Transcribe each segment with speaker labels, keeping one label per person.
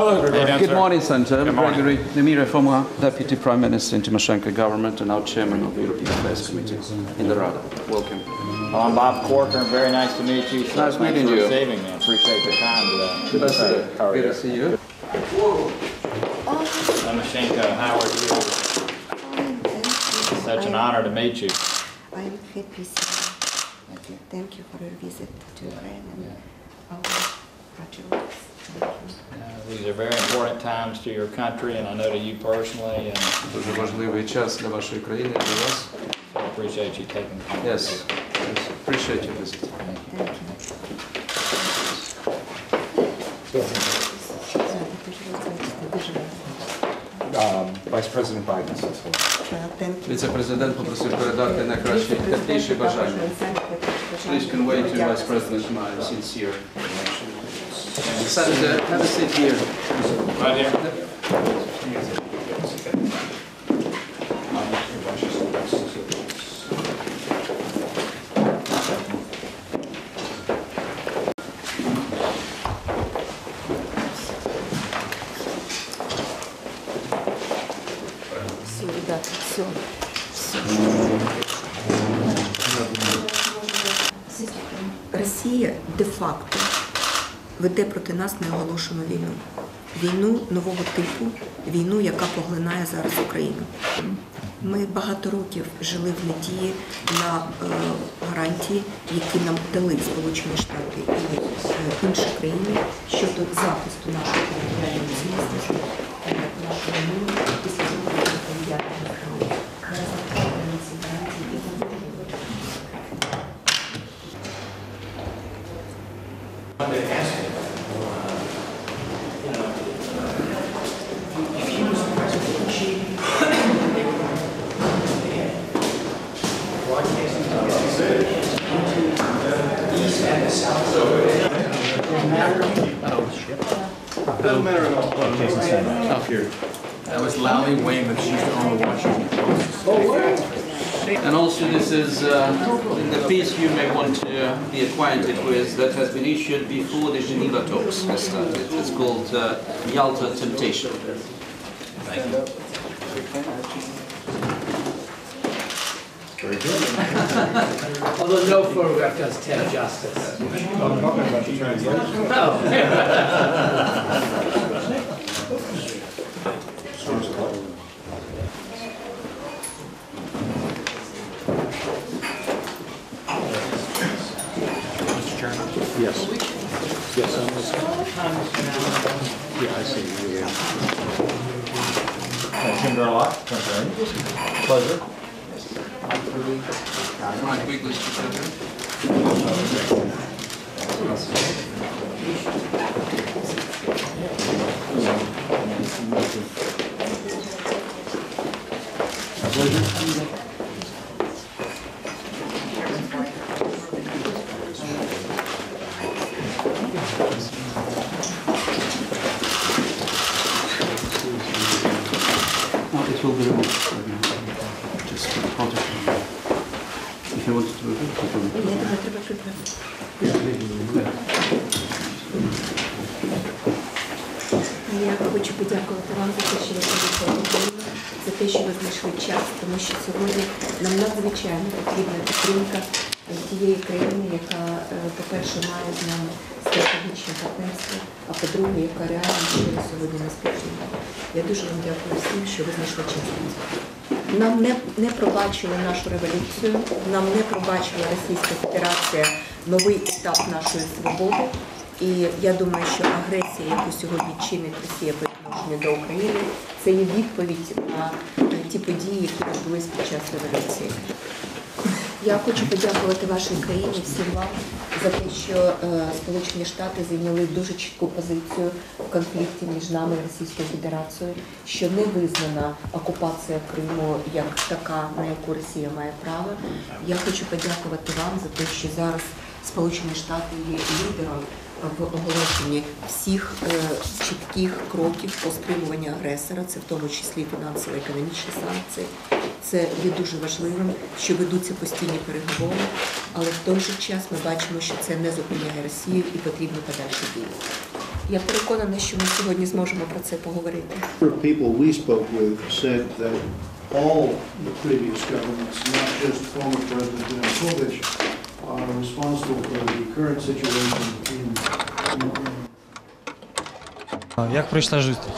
Speaker 1: Hello, Gregory.
Speaker 2: Good morning, Senator.
Speaker 1: Good morning.
Speaker 2: Gregory Nemira, former Deputy Prime Minister in Timoshenko government and now Chairman of the European Affairs Committee in the Rada. Welcome.
Speaker 3: Well, I'm Bob Corker, very nice to meet you. So
Speaker 2: Nice
Speaker 3: thanks
Speaker 2: meeting
Speaker 3: for
Speaker 2: you.
Speaker 3: receiving me. I appreciate your time today.
Speaker 2: Good to see you.
Speaker 3: How are
Speaker 2: Good
Speaker 3: you?
Speaker 2: to see you.
Speaker 3: Tomashenko, how are you?
Speaker 4: Fine, thank you.
Speaker 3: Such an
Speaker 4: I'm-
Speaker 3: honor to meet you.
Speaker 4: I'm happy, sir.
Speaker 3: Thank you.
Speaker 4: Thank you for your visit to Ukraine and our projects. Thank you.
Speaker 3: Uh, These are very important times to your country and I know to you personally and
Speaker 2: Дуже важливий час для вашої країни, для вас.
Speaker 3: I appreciate you taking the time.
Speaker 2: Yes. yes. Appreciate your visit.
Speaker 4: Thank you.
Speaker 1: Um, Vice President Biden says hello.
Speaker 4: Well, thank you.
Speaker 2: Віце-президент попросив передати найкращі тепліші бажання. Please convey to Vice President my sincere Senator, have a seat here.
Speaker 3: Right here.
Speaker 4: Все, ребята, все. Росія де-факто веде проти нас неоголошену війну. Війну нового типу, війну, яка поглинає зараз Україну. Ми багато років жили в надії на е, гарантії, які нам дали Сполучені Штати і е, інші країни щодо захисту нашої територіальної цілісності, е, нашого миру
Speaker 5: up here. That was Lally Wayman, she used to own the Washington Post.
Speaker 2: And also this is uh, in the piece you may want to uh, be acquainted with that has been issued before the Geneva talks has started. It's called uh, Yalta Temptation. Thank you. Very good.
Speaker 6: Although no photograph does tell justice.
Speaker 1: I'm talking
Speaker 3: about the translation.
Speaker 2: Oh. Yes. Yes, I'm. Yeah, I see. Yeah. Thank you very much. Pleasure. teatrului. Nu mai pui cu cifrele. It's
Speaker 4: all good. Треба прибрати. Я хочу подякувати вам за те, що ви приїхали за те, що ви знайшли час, тому що сьогодні нам надзвичайно потрібна підтримка тієї країни, яка, е, по-перше, має з нами стратегічне партнерство, а по-друге, яка реально сьогодні не співчує. Я дуже вам дякую всім, що ви знайшли час. Нам не, не пробачили нашу революцію, нам не пробачила Російська Федерація новий етап нашої свободи. І я думаю, що агресія, яку сьогодні чинить Росія по відношенню до України, це є відповідь на е, ті події, які відбулись під час революції. Я хочу подякувати вашій країні, всім вам за те, що е, Сполучені Штати зайняли дуже чітку позицію в конфлікті між нами і Російською Федерацією, що не визнана окупація Криму як така, на яку Росія має право. Я хочу подякувати вам за те, що зараз Сполучені Штати є лідером в оголошенні всіх е, чітких кроків по стримуванню агресора, це в тому числі фінансово-економічні санкції. Це є дуже важливим, що ведуться постійні переговори, але в той же час ми бачимо, що це не зупиняє Росію і потрібно подальші дії. Я переконана, що ми сьогодні зможемо про це поговорити.
Speaker 7: people we spoke with said that all the previous governments, not just former President Yanukovych, are responsible for the current situation in Ukraine.
Speaker 8: Як пройшла зустріч?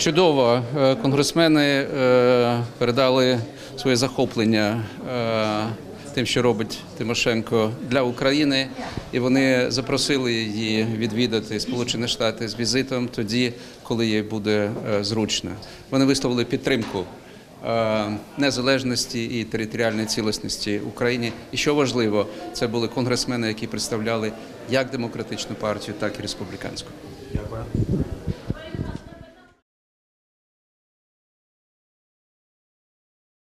Speaker 2: Чудово. Е, Конгресмени е, передали своє захоплення е, тим, що робить Тимошенко для України, і вони запросили її відвідати Сполучені Штати з візитом тоді, коли їй буде зручно. Вони висловили підтримку незалежності і територіальної цілісності України. І що важливо, це були конгресмени, які представляли як демократичну партію, так і республіканську.
Speaker 8: Дякую.